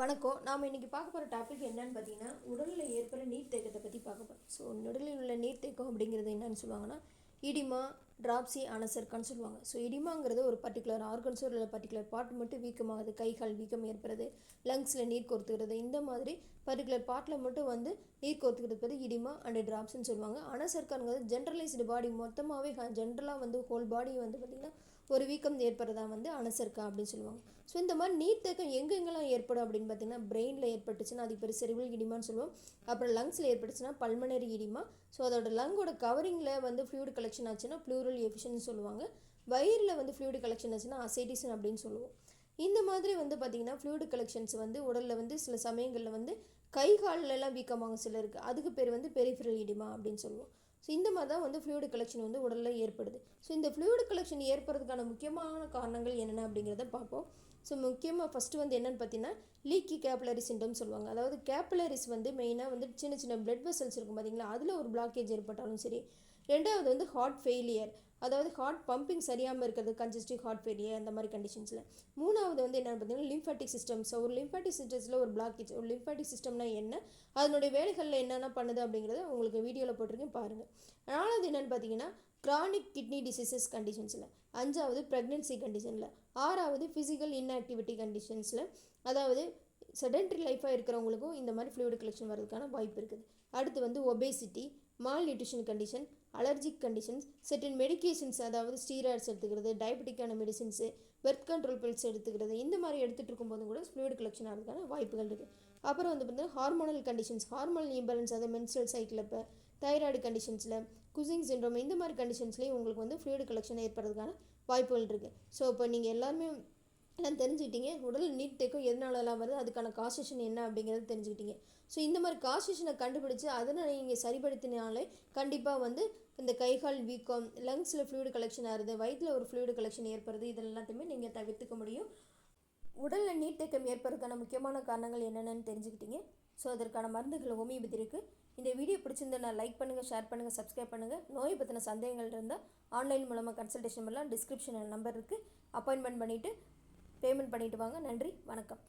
வணக்கம். நாம் இன்றைக்கி பார்க்க போகிற டாபிக் என்னன்னு பார்த்தீங்கன்னா உடலில் ஏற்படுற நீர்த்தேக்கத்தை பற்றி பார்க்க போகிறோம் ஸோ உடலில் உள்ள நீர்த்தேக்கம் அப்படிங்கிறது என்னன்னு சொல்லுவாங்கன்னா இடிமா டிராப்சி அனசர்க்கான்னு சொல்லுவாங்க. ஸோ இடிமாங்கிறது ஒரு பர்டிகுலர் ஆர்கன்ஸோ இல்லை பர்டிகுலர் பார்ட் மட்டும் வீக்கமாகுது. கை கால் வீக்கம் ஏற்படுறது லங்ஸில் நீர் கோர்த்துக்கிறது இந்த மாதிரி பர்டிகுலர் பார்ட்டில் மட்டும் வந்து நீர் கோர்த்துக்கிறது பேர் இடிமா அண்ட் டிராப்ஸ்ன்னு சொல்லுவாங்க. அனசர்க்காங்கிறது ஜென்ரலைஸ்டு பாடி மொத்தமாகவே ஜென்ரலாக வந்து ஹோல் பாடி வந்து பார்த்திங்கன்னா ஒரு வீக்கம் ஏற்படுறதா வந்து அனசர்க்கா அப்படின்னு சொல்லுவாங்க. ஸோ இந்த மாதிரி நீர்த்தேக்கம் எங்கெங்கெல்லாம் ஏற்படும் அப்படின்னு பார்த்தீங்கன்னா பிரெயினில் ஏற்பட்டுச்சுன்னா அதுக்கு பேர் செரிவல் இடிமான்னு சொல்லுவோம். அப்புறம் லங்ஸில் ஏற்பட்டுச்சுன்னா பல்மனரி இடிமா ஸோ அதோட லங்கோட கவரிங்கில் வந்து ஃப்ளூடு கலெக்ஷன் ஆச்சுன்னா ப்ளூரல் எஃபிஷன் சொல்லுவாங்க. வயிறில் வந்து ஃப்ளூடு கலெக்ஷன் ஆச்சுன்னா அசைட்டிசன் அப்படின்னு சொல்லுவோம். இந்த மாதிரி வந்து பார்த்திங்கன்னா ஃப்ளூடு கலெக்ஷன்ஸ் வந்து உடலில் வந்து சில சமயங்களில் வந்து கை கால்லலாம் வீக்கமாகும் சிலருக்கு. அதுக்கு பேர் வந்து பெரிஃபிரல் இடிமா அப்படின்னு சொல்லுவோம். ஸோ இந்த மாதிரி தான் வந்து ஃப்ளூயிட் கலெக்ஷன் வந்து உடலில் ஏற்படுது. ஸோ இந்த ஃப்ளூயிட் கலெக்ஷன் ஏற்படுறதுக்கான முக்கியமான காரணங்கள் என்னென்ன அப்படிங்கிறத பார்ப்போம். ஸோ முக்கியமாக ஃபஸ்ட்டு வந்து என்னென்னு பார்த்தீங்கன்னா லீக்கி கேப்லரி சிண்டம் சொல்லுவாங்க. அதாவது கேப்லரிஸ் வந்து மெயினாக வந்து சின்ன சின்ன பிளட் வெசல்ஸ் இருக்கும் பார்த்தீங்களா அதில் ஒரு பிளாக்கேஜ் ஏற்பட்டாலும் சரி. ரெண்டாவது வந்து ஹார்ட் ஃபெயிலியர் அதாவது ஹார்ட் பம்பிங் சரியாமல் இருக்கிறது கன்ஜஸ்டிவ் ஹார்ட் ஃபெயிலியர் அந்த மாதிரி கண்டிஷன்ஸில் மூணாவது வந்து என்னென்னு பார்த்தீங்கன்னா லிம்ஃபாட்டிக் சிஸ்டம் ஸோ ஒரு லிம்ஃபாட்டிக் சிஸ்டம்ஸில் ஒரு பிளாக்கேஜ் ஒரு லிம்ஃபாட்டிக் சிஸ்டம்னா என்ன? அதனுடைய வேலைகளில் என்னென்ன பண்ணுது அப்படிங்கிறத உங்களுக்கு வீடியோவில் போட்டிருக்கேன் பாருங்கள் நாலாவது என்னென்னு பார்த்தீங்கன்னா க்ரானிக் கிட்னி டிசீசஸ் கண்டிஷன்ஸில் அஞ்சாவது ப்ரெக்னென்சி கண்டிஷனில் ஆறாவது ஃபிசிக்கல் இன்ஆக்டிவிட்டி கண்டிஷன்ஸில் அதாவது செடென்ட்ரி லைஃப்பாக இருக்கிறவங்களுக்கும் இந்த மாதிரி ஃப்ளூயிட் கலெக்ஷன் வரதுக்கான வாய்ப்பு இருக்குது. அடுத்து வந்து obesity malnutrition condition allergic conditions certain medications அதாவது ஸ்டீராய்ட்ஸ் எடுத்துக்கிறது டயபெட்டிக்கான மெடிசின்ஸு பெர்த் கண்ட்ரோல் பில்ஸ் எடுத்துக்கிறது இந்த மாதிரி எடுத்துகிட்டு இருக்கும்போது கூட ஃப்ளூயிட் கலெக்ஷன் ஆகிறதுக்கான வாய்ப்புகள் இருக்குது அப்புறம் வந்து பார்த்தீங்கன்னா ஹார்மோனல் கண்டிஷன்ஸ் ஹார்மோனல் இம்பேலன்ஸ் அதாவது மென்ஸ்ட்ரல் சைக்கிள் இப்போ தைராய்டு கண்டிஷன்ஸில் குசிங் சின்ரோம் இந்த மாதிரி கண்டிஷன்ஸ்லேயும் உங்களுக்கு வந்து ஃப்ளூயிட் கலெக்ஷன் ஏற்படுறதுக்கான வாய்ப்புகள் இருக்குது ஸோ இப்போ நீங்கள் எல்லாருமே எல்லாம் தெரிஞ்சுக்கிட்டீங்க. உடல் நீட் எதனாலலாம் வருது அதுக்கான காசேஷன் என்ன அப்படிங்கிறது தெரிஞ்சுக்கிட்டீங்க. ஸோ இந்த மாதிரி காசேஷனை கண்டுபிடிச்சி அதனை நீங்கள் சரிப்படுத்தினாலே கண்டிப்பாக வந்து இந்த கைகால் வீக்கம் லங்ஸில் ஃப்ளூயிட் கலெக்ஷன் ஆகுது வயிற்றில் ஒரு ஃப்ளூயிட் கலெக்ஷன் ஏற்படுது இது எல்லாத்தையுமே நீங்கள் தவிர்த்துக்க முடியும். உடலில் நீர்த்தேக்கம் ஏற்படுறதுக்கான முக்கியமான காரணங்கள் என்னென்னு தெரிஞ்சுக்கிட்டீங்க. ஸோ அதற்கான மருந்துகள் ஹோமியோபதி இருக்குது இந்த வீடியோ பிடிச்சிருந்தா லைக் பண்ணுங்கள் ஷேர் பண்ணுங்கள் சப்ஸ்கிரைப் பண்ணுங்கள் நோய் பற்றின சந்தேகங்கள் இருந்தால் ஆன்லைன் மூலமாக கன்சல்டேஷன் பண்ணலாம் டிஸ்கிரிப்ஷன் நம்பர் இருக்குது அப்பாயின்மெண்ட் பண்ணிவிட்டு பேமெண்ட் பண்ணிவிட்டு வாங்க. நன்றி வணக்கம்.